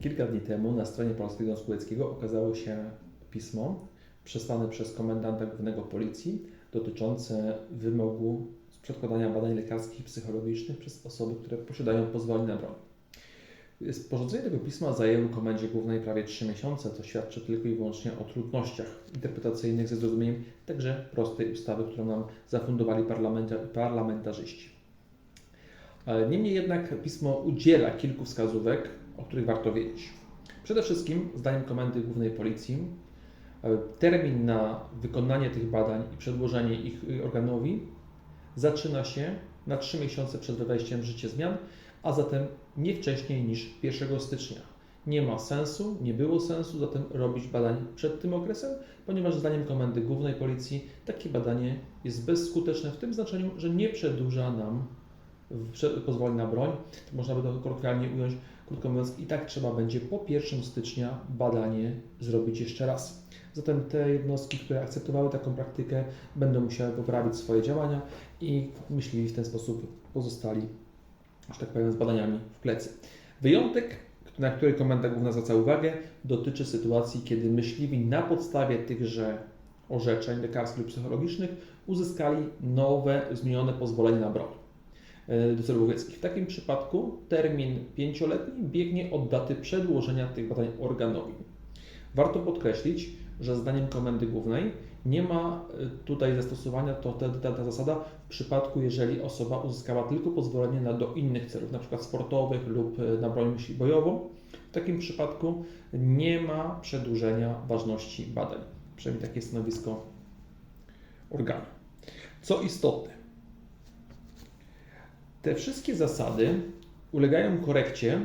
Kilka dni temu na stronie Polskiego Związku Łowieckiego okazało się pismo przesłane przez komendanta głównego policji dotyczące wymogu przedkładania badań lekarskich i psychologicznych przez osoby, które posiadają pozwolenie na broń. Sporządzenie tego pisma zajęło Komendzie Głównej prawie 3 miesiące, co świadczy tylko i wyłącznie o trudnościach interpretacyjnych ze zrozumieniem także prostej ustawy, którą nam zafundowali parlamenta, parlamentarzyści. E, Niemniej jednak pismo udziela kilku wskazówek, o których warto wiedzieć. Przede wszystkim, zdaniem Komendy Głównej Policji, e, termin na wykonanie tych badań i przedłożenie ich y, organowi zaczyna się na 3 miesiące przed wejściem w życie zmian, a zatem nie wcześniej niż 1 stycznia. Nie ma sensu, nie było sensu zatem robić badań przed tym okresem, ponieważ zdaniem Komendy Głównej Policji takie badanie jest bezskuteczne w tym znaczeniu, że nie przedłuża nam pozwoleń na broń. To można by to kolokwialnie ująć, krótko mówiąc, i tak trzeba będzie po 1 stycznia badanie zrobić jeszcze raz. Zatem te jednostki, które akceptowały taką praktykę, będą musiały poprawić swoje działania i myśliwi w ten sposób pozostali, że tak powiem, z badaniami w plecy. Wyjątek, na który Komenda Główna zwraca uwagę, dotyczy sytuacji, kiedy myśliwi na podstawie tychże orzeczeń lekarskich lub psychologicznych uzyskali nowe, zmienione pozwolenie na broń e, do celów łowieckich. W takim przypadku termin pięcioletni biegnie od daty przedłożenia tych badań organowi. Warto podkreślić, że zdaniem Komendy Głównej nie ma e, tutaj zastosowania to ta, ta, ta zasada w przypadku, jeżeli osoba uzyskała tylko pozwolenie na do innych celów, np. sportowych lub e, na broń myśli bojową. W takim przypadku nie ma przedłużenia ważności badań. Przynajmniej takie stanowisko organu. Co istotne, te wszystkie zasady ulegają korekcie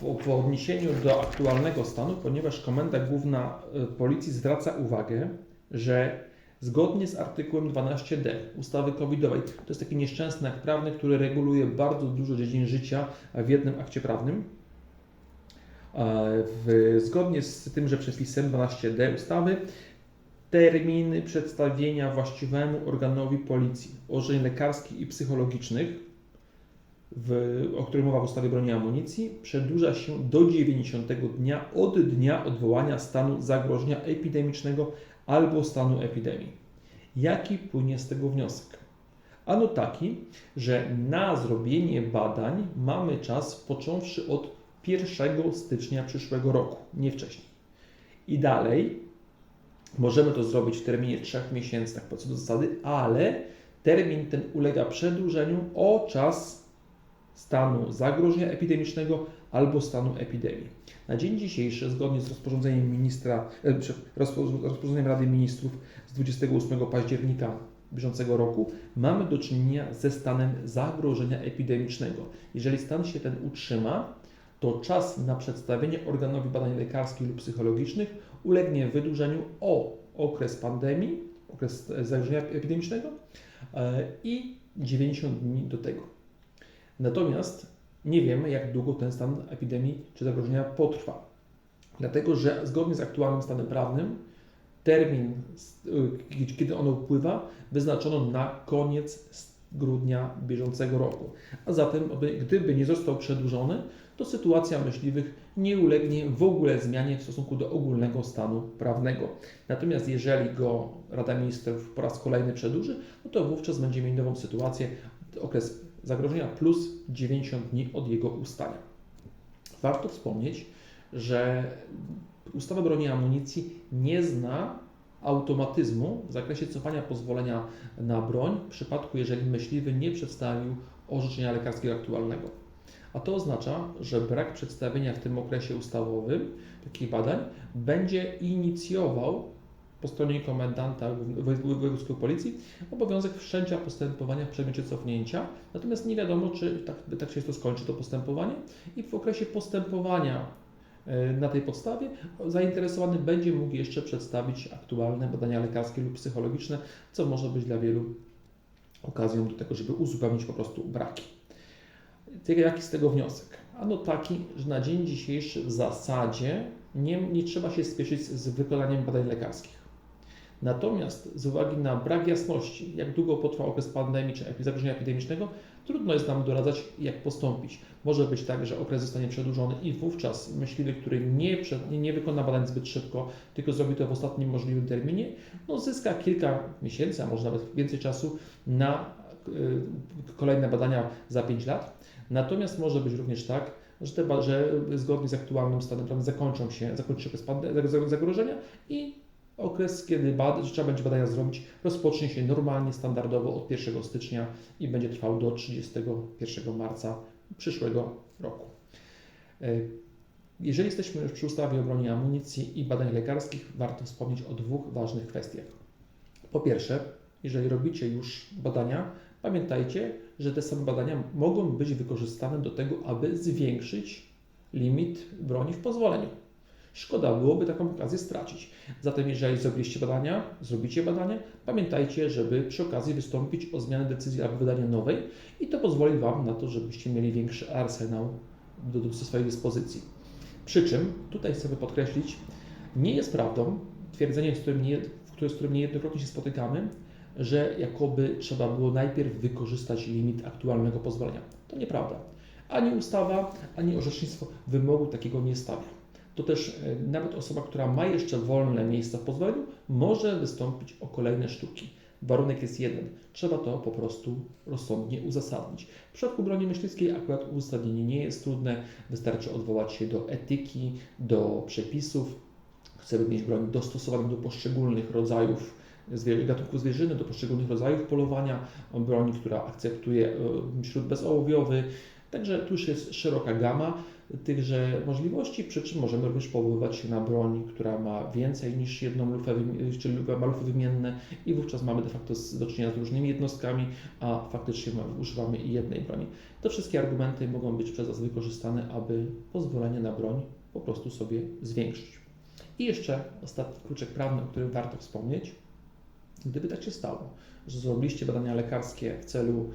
w, odniesieniu do aktualnego stanu, ponieważ Komenda Główna y, Policji zwraca uwagę, że zgodnie z artykułem 12d ustawy covidowej, to jest taki nieszczęsny akt prawny, który reguluje bardzo dużo dziedzin życia w jednym akcie prawnym. E, W, zgodnie z tymże przepisem 12d ustawy terminy przedstawienia właściwemu organowi policji orzeczeń lekarskich i psychologicznych w, o którym mowa w ustawie broni amunicji, przedłuża się do 90 dnia od dnia odwołania stanu zagrożenia epidemicznego albo stanu epidemii. Jaki płynie z tego wniosek? Ano taki, że na zrobienie badań mamy czas począwszy od 1 stycznia przyszłego roku, nie wcześniej. I dalej możemy to zrobić w terminie 3 miesięcy, tak co do zasady, ale termin ten ulega przedłużeniu o czas stanu zagrożenia epidemicznego albo stanu epidemii. Na dzień dzisiejszy, zgodnie z rozporządzeniem ministra, e, rozporządzeniem Rady Ministrów z 28 października bieżącego roku, mamy do czynienia ze stanem zagrożenia epidemicznego. Jeżeli stan się ten utrzyma, to czas na przedstawienie organowi badań lekarskich lub psychologicznych ulegnie wydłużeniu o okres pandemii, okres e, zagrożenia epidemicznego e, i 90 dni do tego. Natomiast nie wiemy, jak długo ten stan epidemii czy zagrożenia potrwa. Dlatego, że zgodnie z aktualnym stanem prawnym, termin, y, kiedy ono upływa, wyznaczono na koniec grudnia bieżącego roku. A zatem, gdyby nie został przedłużony, to sytuacja myśliwych nie ulegnie w ogóle zmianie w stosunku do ogólnego stanu prawnego. Natomiast jeżeli go Rada Ministrów po raz kolejny przedłuży, no to wówczas będziemy mieli nową sytuację, okres zagrożenia plus 90 dni od jego ustania. Warto wspomnieć, że ustawa broni amunicji nie zna automatyzmu w zakresie cofania pozwolenia na broń w przypadku, jeżeli myśliwy nie przedstawił orzeczenia lekarskiego aktualnego. A to oznacza, że brak przedstawienia w tym okresie ustawowym takich badań będzie inicjował po stronie komendanta wojewódzkiej policji obowiązek wszczęcia postępowania w przedmiocie cofnięcia, natomiast nie wiadomo, czy tak, tak się to skończy to postępowanie i w okresie postępowania e, na tej podstawie zainteresowany będzie mógł jeszcze przedstawić aktualne badania lekarskie lub psychologiczne, co może być dla wielu okazją do tego, żeby uzupełnić po prostu braki. Jaki z tego wniosek? Ano taki, że na dzień dzisiejszy w zasadzie nie, nie trzeba się spieszyć z wykonaniem badań lekarskich. Natomiast z uwagi na brak jasności, jak długo potrwa okres pandemii czy zagrożenia epidemicznego, trudno jest nam doradzać, jak postąpić. Może być tak, że okres zostanie przedłużony i wówczas myśliwy, który nie, przed, nie, wykona badań zbyt szybko, tylko zrobi to w ostatnim możliwym terminie, no zyska kilka miesięcy, a może nawet więcej czasu na y, kolejne badania za 5 lat. Natomiast może być również tak, że, te, że zgodnie z aktualnym stanem prawnym zakończą się, zakończy się okres zagrożenia i okres, kiedy bad, trzeba będzie badania zrobić, rozpocznie się normalnie, standardowo od 1 stycznia i będzie trwał do 31 marca przyszłego roku. E, Jeżeli jesteśmy już przy ustawie o broni amunicji i badań lekarskich, warto wspomnieć o dwóch ważnych kwestiach. Po pierwsze, jeżeli robicie już badania, pamiętajcie, że te same badania mogą być wykorzystane do tego, aby zwiększyć limit broni w pozwoleniu. Szkoda byłoby taką okazję stracić. Zatem, jeżeli zrobiliście badania, zrobicie badania, pamiętajcie, żeby przy okazji wystąpić o zmianę decyzji albo wydanie nowej i to pozwoli Wam na to, żebyście mieli większy arsenał do, do swojej dyspozycji. Przy czym, tutaj chcę podkreślić, nie jest prawdą twierdzenie, z którym, nie, z którym niejednokrotnie się spotykamy, że jakoby trzeba było najpierw wykorzystać limit aktualnego pozwolenia. To nieprawda. Ani ustawa, ani orzecznictwo wymogu takiego nie stawia. To też e, nawet osoba, która ma jeszcze wolne miejsca w pozwoleniu, może wystąpić o kolejne sztuki. Warunek jest jeden. Trzeba to po prostu rozsądnie uzasadnić. W przypadku broni myśliwskiej akurat uzasadnienie nie jest trudne. Wystarczy odwołać się do etyki, do przepisów. Chcemy mieć broń dostosowaną do poszczególnych rodzajów gatunków zwierzyny, do poszczególnych rodzajów polowania, broni, która akceptuje e, śród bezołowiowy. Także tu już jest szeroka gama tychże możliwości, przy czym możemy również powoływać się na broń, która ma więcej niż jedną lufę, czyli lufy wymienne i wówczas mamy de facto do czynienia z różnymi jednostkami, a faktycznie używamy jednej broni. Te wszystkie argumenty mogą być przez nas wykorzystane, aby pozwolenie na broń po prostu sobie zwiększyć. I jeszcze ostatni kluczek prawny, o którym warto wspomnieć. Gdyby tak się stało, że zrobiliście badania lekarskie w celu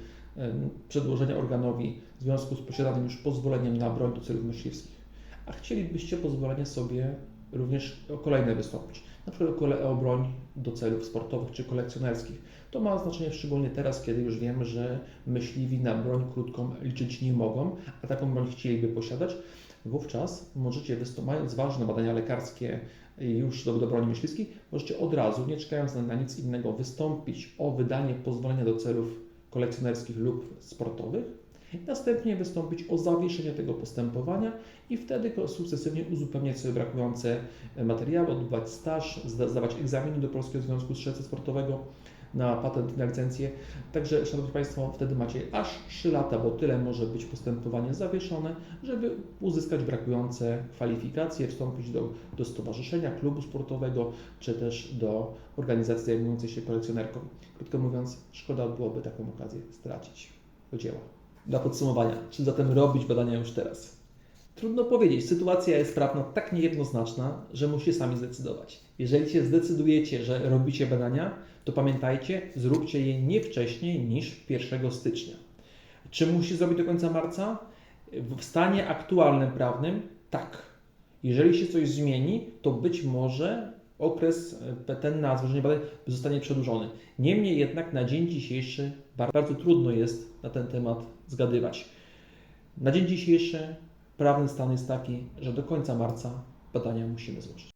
przedłożenia organowi w związku z posiadanym już pozwoleniem na broń do celów myśliwskich, a chcielibyście pozwolenie sobie również o kolejne wystąpić, na przykład o, broń do celów sportowych czy kolekcjonerskich. To ma znaczenie szczególnie teraz, kiedy już wiemy, że myśliwi na broń krótką liczyć nie mogą, a taką broń chcieliby posiadać. Wówczas możecie, mając ważne badania lekarskie już do, do broni myśliwskiej, możecie od razu, nie czekając na nic innego, wystąpić o wydanie pozwolenia do celów kolekcjonerskich lub sportowych, następnie wystąpić o zawieszenie tego postępowania i wtedy sukcesywnie uzupełniać sobie brakujące materiały, odbywać staż, zda, zdawać egzaminy do Polskiego Związku Strzelcy Sportowego na patent na licencję. Także, Szanowni Państwo, wtedy macie aż 3 lata, bo tyle może być postępowanie zawieszone, żeby uzyskać brakujące kwalifikacje, wstąpić do, do stowarzyszenia, klubu sportowego, czy też do organizacji zajmującej się kolekcjonerką. Krótko mówiąc, szkoda byłoby taką okazję stracić do dzieła. Dla podsumowania, czy zatem robić badania już teraz? Trudno powiedzieć, sytuacja jest prawna tak niejednoznaczna, że musicie sami zdecydować. Jeżeli się zdecydujecie, że robicie badania, to pamiętajcie, zróbcie je nie wcześniej niż 1 stycznia. Czy musi zrobić do końca marca? W stanie aktualnym prawnym tak. Jeżeli się coś zmieni, to być może okres e, ten na złożenie badań zostanie przedłużony. Niemniej jednak na dzień dzisiejszy bar- bardzo trudno jest na ten temat zgadywać. Na dzień dzisiejszy prawny stan jest taki, że do końca marca badania musimy złożyć.